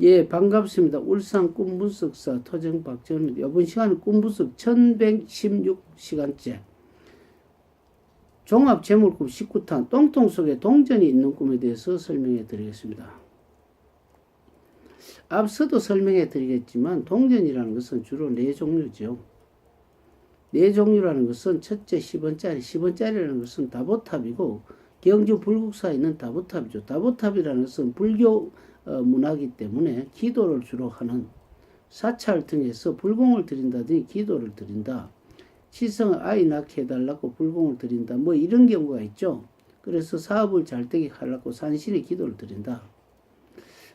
예, 반갑습니다. 울산 꿈분석사 토정 박정입니다. 이번 시간은 꿈분석 1116시간째. 종합 재물꿈 19탄 똥통 속에 동전이 있는 꿈에 대해서 설명해 드리겠습니다. 앞서도 설명해 드리겠지만 동전이라는 것은 주로 네 종류죠. 네 종류라는 것은 첫째 10원짜리, 10원짜리라는 것은 다보탑이고 경주 불국사에 있는 다보탑이죠. 다보탑이라는 것은 불교 어, 문화이기 때문에 기도를 주로 하는 사찰 등에서 불공을 드린다든지 기도를 드린다. 시성을 아이 낳게 해달라고 불공을 드린다. 뭐 이런 경우가 있죠. 그래서 사업을 잘 되게 하려고 산신의 기도를 드린다.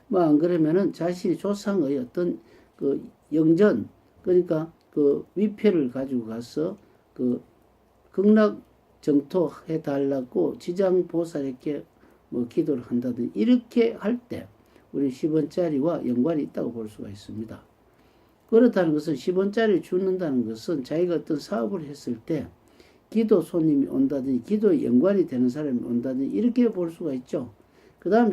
뭐 안 그러면은 자신이 조상의 어떤 그 영전 그러니까 그 위패를 가지고 가서 그 극락 정토 해달라고 지장 보살에게 뭐 기도를 한다든지 이렇게 할 때 우리 10원짜리와 연관이 있다고 볼 수가 있습니다. 그렇다는 것은 10원짜리 주는다는 것은 자기가 어떤 사업을 했을 때 기도 손님이 온다든지 기도에 연관이 되는 사람이 온다든지 이렇게 볼 수가 있죠. 그 다음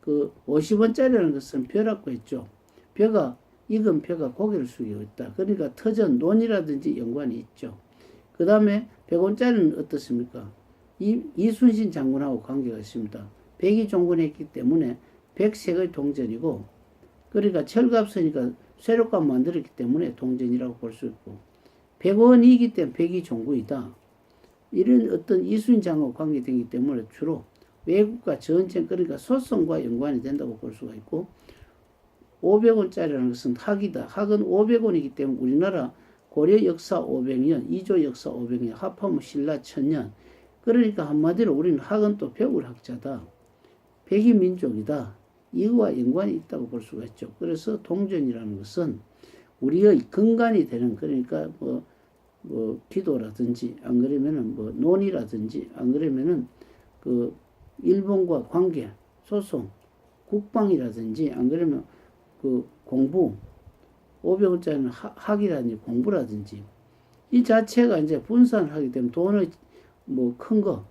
그 50원짜리라는 것은 벼라고 했죠. 벼가 익은 벼가 고개를 숙이고 있다. 그러니까 터전 논이라든지 연관이 있죠. 그 다음에 100원짜리는 어떻습니까? 이, 이순신 장군하고 관계가 있습니다. 백이 종군했기 때문에 백색의 동전이고 그러니까 철갑서니까 쇠록감 만들었기 때문에 동전이라고 볼 수 있고 100원이기 때문에 백이 종군이다. 이런 어떤 이순신 장군과 관계되기 때문에 주로 외국과 전쟁 그러니까 소송과 연관이 된다고 볼 수가 있고 500원짜리라는 것은 학이다. 학은 500원이기 때문에 우리나라 고려 역사 500년, 이조 역사 500년, 합하면 신라 1000년. 그러니까 한마디로 우리는 학은 또 배울 학자다. 백이 민족이다. 이거와 연관이 있다고 볼 수가 있죠. 그래서 동전이라는 것은 우리의 근간이 되는 그러니까 뭐, 뭐 기도라든지 안 그러면은 뭐 논이라든지 안 그러면은 그 일본과 관계, 소송, 국방이라든지 안 그러면 그 공부 500원짜리는 학이라든지 공부라든지 이 자체가 이제 분산을 하게 되면 돈을 뭐 큰 거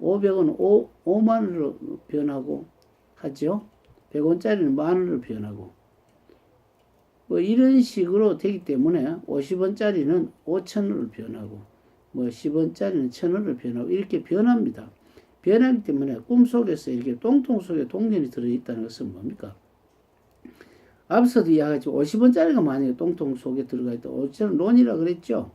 500원 5, 5만 원으로 변하고 하죠. 100원짜리는 만 원으로 변하고 뭐 이런 식으로 되기 때문에 50원짜리는 5천 원으로 변하고 뭐 10원짜리는 천 원으로 변하고 이렇게 변합니다. 변하기 때문에 꿈속에서 이렇게 똥통 속에 동전이 들어있다는 것은 뭡니까? 앞서도 이야기했죠. 50원짜리가 만약에 똥통 속에 들어가 있다. 5천원 론이라 그랬죠.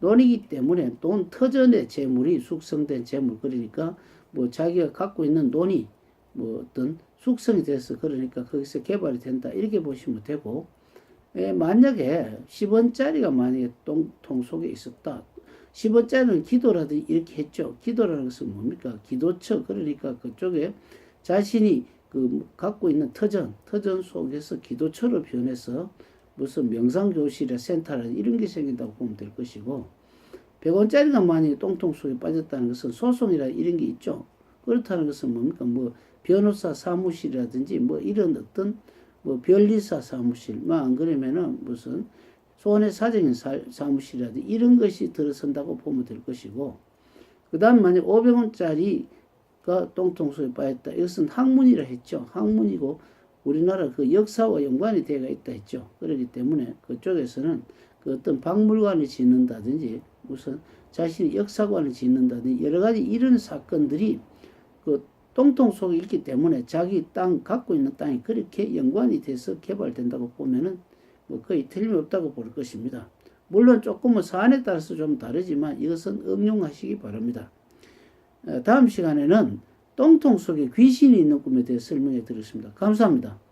론이기 때문에 돈 터전의 재물이 숙성된 재물 그러니까 뭐 자기가 갖고 있는 돈이 뭐 어떤 숙성이 돼서 그러니까 거기서 개발이 된다. 이렇게 보시면 되고 예, 만약에 10원짜리가 만약에 똥통 속에 있었다. 10원짜리는 기도라든지 이렇게 했죠. 기도라는 것은 뭡니까? 기도처. 그러니까 그쪽에 자신이 그 갖고 있는 터전 터전 속에서 기도처로 변해서 무슨 명상교실이나 센터라 이런 게 생긴다고 보면 될 것이고 100원짜리가 만약에 똥통 속에 빠졌다는 것은 소송이라 이런 게 있죠. 그렇다는 것은 뭡니까? 뭐 변호사 사무실이라든지 뭐 이런 어떤 뭐 변리사 사무실, 뭐 안 그러면은 무슨 손해 사정인 사무실이라든지 이런 것이 들어선다고 보면 될 것이고 그 다음 만약 500원짜리가 똥통 속에 빠졌다. 이것은 학문이라 했죠. 학문이고 우리나라 그 역사와 연관이 되어 있다 했죠. 그렇기 때문에 그쪽에서는 그 어떤 박물관을 짓는다든지 무슨 자신의 역사관을 짓는다든지 여러 가지 이런 사건들이 그 똥통 속에 있기 때문에 자기 땅 갖고 있는 땅이 그렇게 연관이 돼서 개발된다고 보면은 뭐 거의 틀림없다고 볼 것입니다. 물론 조금은 사안에 따라서 좀 다르지만 이것은 응용하시기 바랍니다. 다음 시간에는 똥통 속에 귀신이 있는 꿈에 대해 설명해 드리겠습니다. 감사합니다.